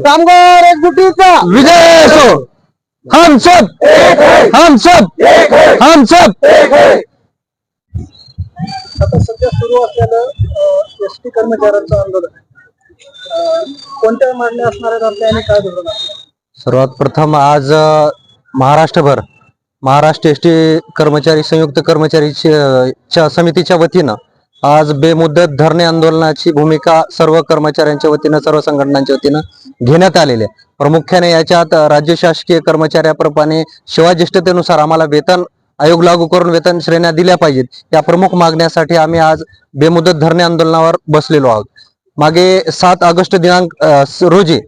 कामगार एकजुटीचा. विजय असो. हम सब. हम सब. हम सब. आता सध्या सुरू असलेलं एस टी कर्मचाऱ्यांचं आंदोलन अं, कोणत्या मागण्या असणार आहेत आपल्या आणि काय धोरण आहे? सर्वात प्रथम आज अ, महाराष्ट्रभर महाराष्ट्र एस टी कर्मचारी संयुक्त कर्मचारी च्या समितीच्या वतीनं आज बेमुदत धरणे आंदोलनाची भूमिका सर्व कर्मचाऱ्यांच्या वतीनं सर्व संघटनांच्या वतीनं घेण्यात आलेली आहे. प्रामुख्याने याच्यात राज्य शासकीय कर्मचाऱ्याप्रमाणे शिवाज्येष्ठतेनुसार आम्हाला वेतन आयोग लागू करून वेतन श्रेण्या दिल्या पाहिजेत. या प्रमुख मागण्यासाठी आम्ही आज बेमुदत धरणे आंदोलनावर बसलेलो आहोत. मागे सात ऑगस्ट दिनांक रोजी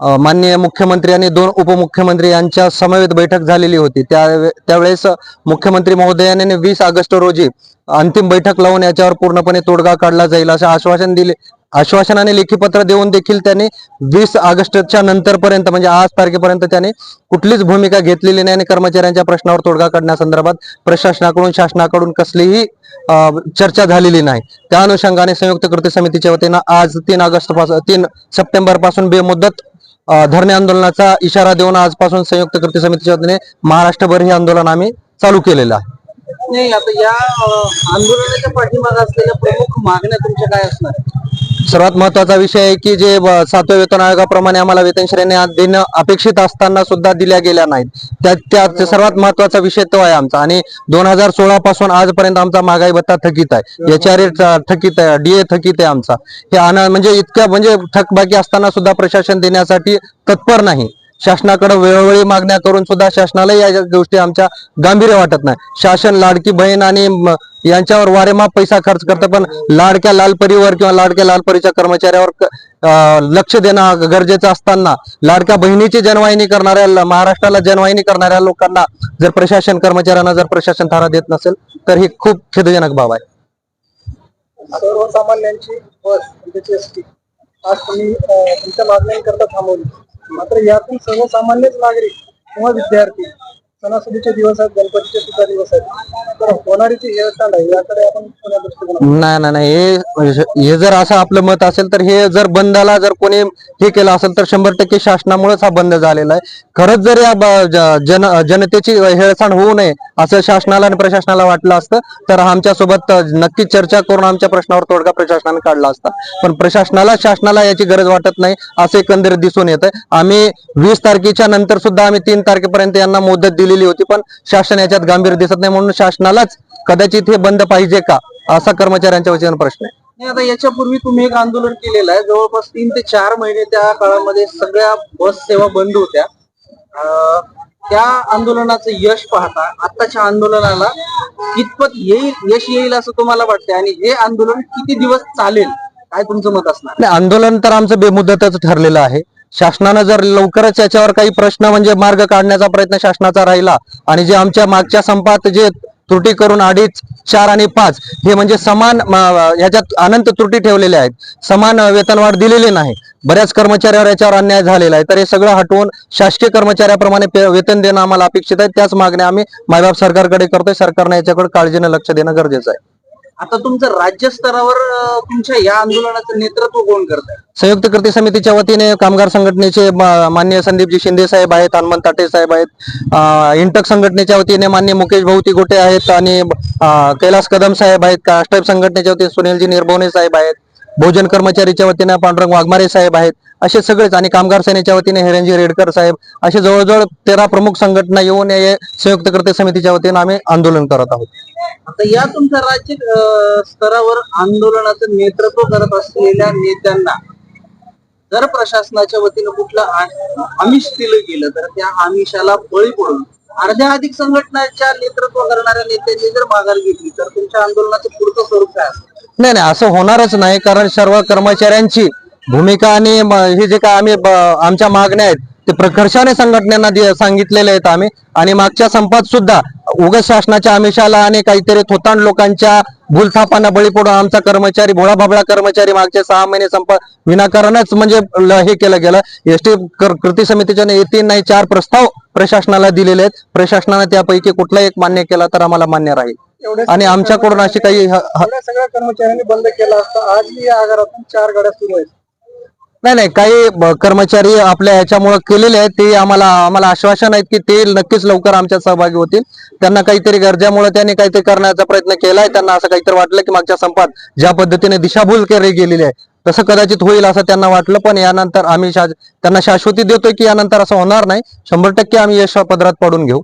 माननीय मुख्यमंत्री आणि दोन उपमुख्यमंत्री यांच्या समवेत बैठक झालेली होती. त्या त्यावेळेस मुख्यमंत्री महोदयाने वीस ऑगस्ट रोजी अंतिम बैठक लावून याच्यावर पूर्णपणे तोडगा काढला जाईल असं आश्वासन दिले आश्वासनाने लेखी पत्र देऊन देखील त्यांनी वीस ऑगस्टच्या नंतरपर्यंत म्हणजे आज तारखेपर्यंत त्यांनी कुठलीच भूमिका घेतलेली नाही आणि कर्मचाऱ्यांच्या प्रश्नावर तोडगा काढण्यासंदर्भात प्रशासनाकडून शासनाकडून कसलीही चर्चा झालेली नाही. त्या अनुषंगाने संयुक्त कृती समितीच्या वतीनं आज तीन ऑगस्टपासून तीन सप्टेंबरपासून बेमुदत धरणे आंदोलनाचा इशारा देऊन आजपासून संयुक्त कृती समितीच्या वतीने महाराष्ट्रभर हे आंदोलन आम्ही चालू केलेलं आहे. नाही आता या आंदोलनाच्या पाठीमागे असलेल्या प्रमुख मागण्या तुमच्या काय असणार? सर्वात महत्त्वाचा विषय आहे की जे सातव्या वेतन आयोगाप्रमाणे आम्हाला वेतन श्रेणी देणं अपेक्षित असताना सुद्धा दिल्या गेल्या नाहीत. त्या त्या सर्वात महत्त्वाचा विषय तो आहे आमचा. आणि दोन हजार सोळा पासून आजपर्यंत आमचा महागाई भत्ता थकीत आहे. एच आर थकीत आहे डीए थकीत आहे आमचा. हे म्हणजे इतक्या म्हणजे थकबाकी असताना सुद्धा प्रशासन देण्यासाठी तत्पर नाही. शासनाकडे वेळोवेळी मागण्या करून सुद्धा शासनाला या गोष्टी आमच्या गांभीर्य वाटत नाही. शासन लाडकी बहीण आणि यांच्यावर वारेमाप पैसा खर्च करतं पण लाडक्या लालपरीवर किंवा लाडक्या लालपरीच्या कर्मचाऱ्यावर लक्ष देणं गरजेचं असताना लाडक्या बहिणीची जनवाहिनी करणाऱ्या महाराष्ट्राला जनवाहिनी करणाऱ्या लोकांना जर प्रशासन कर्मचाऱ्यांना जर प्रशासन थारा देत नसेल तर ही खूप खेदजनक बाब आहे. सर्वसामान्यांची बस म्हणजे एस टी आज तुम्ही तुमच्या मागण्यांकरता थांबवली. मात्र यातून सर्वसामान्यच नागरिक किंवा विद्यार्थी सणासुदीचे दिवस आहेत गणपतीचे सुद्धा दिवस आहेत. तर होणारी जी हेळसांड आहे याकडे आपण नाही नाही नाही हे हे जर असं आपलं मत असेल तर हे जर बंदाला जर कोणी हे केलं असेल तर शंभर टक्के शासनामुळेच हा बंद झालेला आहे. खरंच जर या जन जनतेची हेळसांड होऊ नये असं शासनाला आणि प्रशासनाला वाटलं असतं तर आमच्यासोबत नक्की चर्चा करून आमच्या प्रश्नावर तोडगा प्रशासनाने काढला असता. पण प्रशासनाला शासनाला याची गरज वाटत नाही असं एकंदरीत दिसून येत आहे आम्ही वीस तारखेच्या नंतर सुद्धा आम्ही तीन तारखेपर्यंत यांना मुदत दिली दिलेली होती पण शासन याच्यात गांभीर्य दिसत नाही म्हणून शासनालाच कदाचित हे बंद पाहिजे का? असा कर्मचाऱ्यांच्या वतीनं प्रश्न आहे. नाही, आता याच्यापूर्वी तुम्ही एक आंदोलन केलेलं आहे. जवळपास तीन ते चार महिने त्या काळामध्ये सगळ्या बस सेवा बंद होत्या. त्या आंदोलनाचं यश पाहता आताच्या आंदोलनाला कितपत येईल यश येईल असं तुम्हाला वाटतंय? आणि हे आंदोलन किती दिवस चालेल? काय तुमचं मत असणार? नाही आंदोलन तर आमचं बेमुदतच ठरलेलं आहे. शासनानं जर लवकरच याच्यावर काही प्रश्न म्हणजे मार्ग काढण्याचा प्रयत्न शासनाचा राहिला आणि जे आमच्या मागच्या संपात जे त्रुटी करून अडीच चार आणि पाच हे म्हणजे समान याच्यात ह्याच्यात अनंत त्रुटी ठेवलेल्या आहेत. समान वेतनवाढ दिलेली नाही. बऱ्याच कर्मचाऱ्यावर याच्यावर अन्याय झालेला आहे. तर हे सगळं हटवून शासकीय कर्मचाऱ्याप्रमाणे वेतन देणं आम्हाला अपेक्षित आहे. त्याच मागण्या आम्ही मायबाप सरकारकडे करतोय. सरकारने याच्याकडे काळजीनं लक्ष देणं गरजेचं आहे. आता तुमचं राज्य स्तरावर तुमच्या या आंदोलनाचं नेतृत्व कोण करत आहे संयुक्त कृती समितीच्या वतीने कामगार संघटनेचे मान्य संदीपजी शिंदे साहेब आहेत हनुमंत ताटे साहेब आहेत इंटक संघटनेच्या वतीने मान्य मुकेश भाऊती गोटे आहेत आणि कैलास कदम साहेब आहेत काष्टाईप संघटनेच्या वतीने सुनीलजी निर्भवणे साहेब आहेत भोजन कर्मचारीच्या वतीने पांडुरंग वाघमारे साहेब आहेत असे सगळेच आणि कामगार सेनेच्या वतीने हिरणजी रेडकर साहेब असे जवळजवळ तेरा प्रमुख संघटना येऊन हे संयुक्त कृती समितीच्या वतीने आम्ही आंदोलन करत आहोत. आता या तुमच्या राज्य अं, स्तरावर आंदोलनाचं नेतृत्व करत असलेल्या नेत्यांना जर प्रशासनाच्या वतीनं कुठलं आ- आमिष दिलं गेलं तर त्या आमिषाला बळी पडून अर्ध्या अधिक संघटनाच्या नेतृत्व करणाऱ्या नेत्यांनी जर माघार घेतली तर तुमच्या आंदोलनाचं पुढचं स्वरूप काय असतं? नाही नाही असं होणारच नाही कारण सर्व कर्मचाऱ्यांची भूमिका आणि हे जे काय आम्ही आमच्या मागण्या आहेत ते प्रकर्षाने संघटनांना सांगितलेले आहेत आम्ही. आणि मागच्या संपात सुद्धा उगाच शासनाच्या आमिषाला आणि काहीतरी थोतांड लोकांच्या भूलथापांना बळी पडून आमचा कर्मचारी भोळा भाबळा कर्मचारी मागचे सहा महिने संप विनाकारणच म्हणजे हे केलं गेलं. एसटी कृती समितीच्या तीन नाही चार प्रस्ताव प्रशासनाला दिलेले आहेत. प्रशासनाने त्यापैकी कुठला एक मान्य केला तर आम्हाला मान्य राहील. आणि आमच्याकडून अशी काही सगळ्या कर्मचाऱ्यांनी बंद केला असता. आजही या आगारातून चार गाड्या सुरू आहेत. नाही नाही काही कर्मचारी आपल्या याच्यामुळे केलेले आहेत ते आम्हाला आम्हाला आश्वासन आहेत की ते नक्कीच लवकर आमच्यात सहभागी होतील. त्यांना काहीतरी गरजेमुळे त्यांनी काहीतरी करण्याचा प्रयत्न केलाय. त्यांना असं काहीतरी वाटलं की मागच्या संपात ज्या पद्धतीने दिशाभूल केली गेलेली आहे तसं कदाचित होईल असं त्यांना वाटलं पण यानंतर आम्ही त्यांना शाश्वती देतोय की यानंतर असं होणार नाही. शंभर टक्के आम्ही यश पदरात पडून घेऊ.